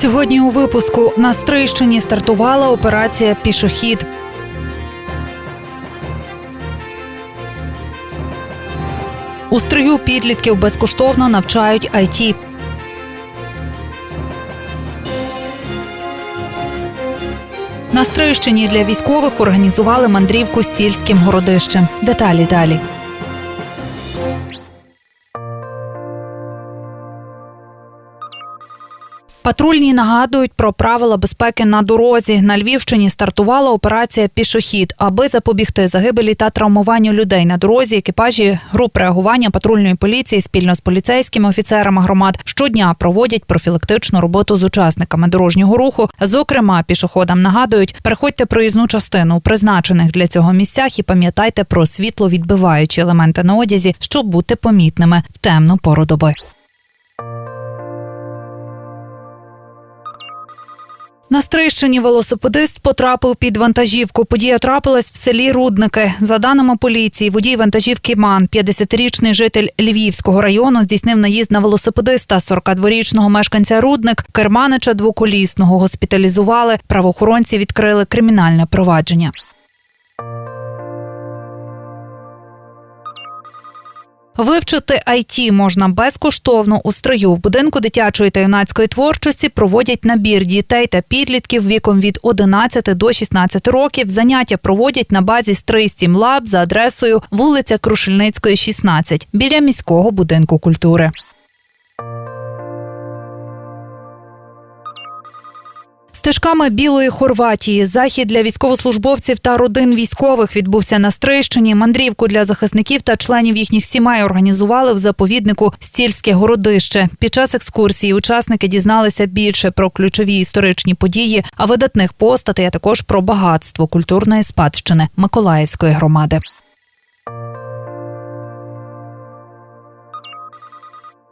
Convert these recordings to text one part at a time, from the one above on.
Сьогодні у випуску на Стрийщині стартувала операція Пішохід. У стрию підлітків безкоштовно навчають IT. На Стрийщині для військових організували мандрівку стільським городищем. Деталі далі. Патрульні нагадують про правила безпеки на дорозі. На Львівщині стартувала операція Пішохід, аби запобігти загибелі та травмуванню людей на дорозі. Екіпажі груп реагування патрульної поліції спільно з поліцейськими офіцерами громад щодня проводять профілактичну роботу з учасниками дорожнього руху. Зокрема, пішоходам нагадують, переходьте проїзну частину у призначених для цього місцях і пам'ятайте про світловідбиваючі елементи на одязі, щоб бути помітними в темну пору доби. На Стрищині велосипедист потрапив під вантажівку. Подія трапилась в селі Рудники. За даними поліції, водій вантажівки Ман, 50-річний житель Львівського району, здійснив наїзд на велосипедиста 42-річного мешканця Рудник, керманича двоколісного госпіталізували. Правоохоронці відкрили кримінальне провадження. Вивчити IT можна безкоштовно у строю. В будинку дитячої та юнацької творчості проводять набір дітей та підлітків віком від 11 до 16 років. Заняття проводять на базі Стрий Лаб за адресою вулиця Крушельницької, 16, біля міського будинку культури. Стежками білої Хорватії захід для військовослужбовців та родин військових відбувся на Стрийщині. Мандрівку для захисників та членів їхніх сімей організували в заповіднику Стільське городище. Під час екскурсії учасники дізналися більше про ключові історичні події, а видатних постатей, а також про багатство культурної спадщини Миколаївської громади.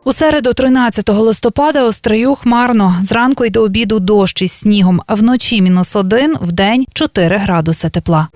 У середу, 13 листопада, острию хмарно. Зранку й до обіду дощ із снігом, вночі мінус один, вдень 4 градуси тепла.